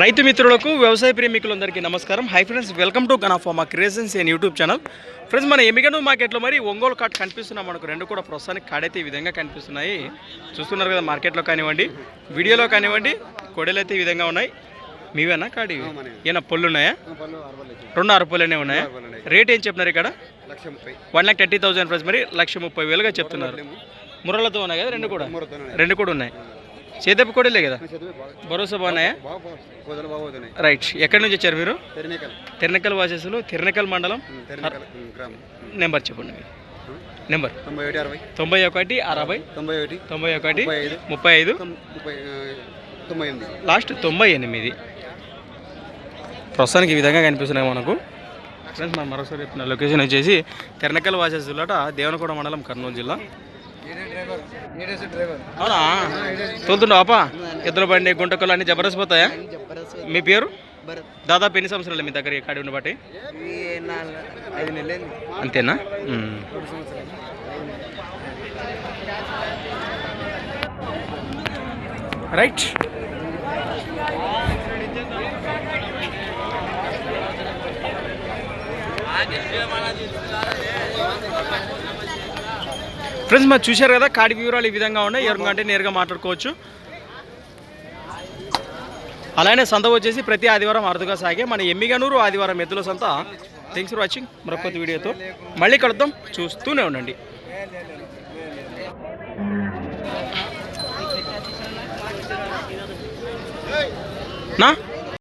రైతు మిత్రులకు వ్యవసాయ ప్రేమికులందరికీ నమస్కారం. Hi friends welcome to గనాఫామా creations and YouTube channel friends మన ఎమిగను మార్కెట్లో మరి ఒంగోలు కాట్ కనిపిస్తున్నాం మనకు రెండు కూడా ప్రస్తుతానికి కాడైతే ఈ విధంగా కనిపిస్తున్నాయి. చూస్తున్నారు కదా మార్కెట్లో కానివ్వండి వీడియోలో కానివ్వండి కొడలు అయితే ఈ విధంగా ఉన్నాయి. మీవేనా కాడి? ఏనా పళ్ళు ఉన్నాయా? రెండు ఆరు పళ్ళనే ఉన్నాయా? రేట్ ఏం చెప్తున్నారు ఇక్కడ? One lakh thirty thousand price మరి లక్ష ముప్పై వేలుగా చెప్తున్నారు. ముర్రలతో ఉన్నాయి కదా రెండు కూడా? రెండు కూడా ఉన్నాయి. చేదప్ప కొడలే కదా? భరోసా బాగున్నాయా? రైట్. ఎక్కడి నుంచి వచ్చారు మీరు? తెరనేకల్. తిరణకల్ వాసేసులు తిరణకల్ మండలం. నెంబర్ చెప్పండి. నెంబర్. తొంభై ఒకటి అరవై. తొంభై ఒకటి తొంభై ఒకటి ముప్పై ఐదు. లాస్ట్ తొంభై ఎనిమిది. ప్రస్తుతానికి ఈ విధంగా కనిపిస్తున్నాయి మనకు. ఫ్రెండ్స్ మనం మరోసారి చెప్తున్న లొకేషన్ వచ్చేసి తిరణకల్ వాసేసులట దేవనగూడ మండలం కర్నూలు జిల్లా. అవునా? తోలుతుండవు అప్ప? ఎద్దుల బండి గుంటకలు అన్ని జబర్దస్త్ పోతాయా? మీ పేరు? దాదాపు ఎన్ని సంవత్సరాలు మీ దగ్గర కాడి ఉన్న బట్టి ఐదు నెలలు అంతేనా. రైట్ ఫ్రెండ్స్ మరి చూశారు కదా కాడి వివరాలు ఈ విధంగా ఉన్నాయి. ఎవరికంటే అంటే నేరుగా మాట్లాడుకోవచ్చు. అలానే సంత వచ్చేసి ప్రతి ఆదివారం అరుదుగా సాగే మన ఎమ్మిగనూరు ఆదివారం ఎద్దుల సంత. థ్యాంక్స్ ఫర్ వాచింగ్ మరొక వీడియోతో మళ్ళీ కలుద్దాం. చూస్తూనే ఉండండి. నా?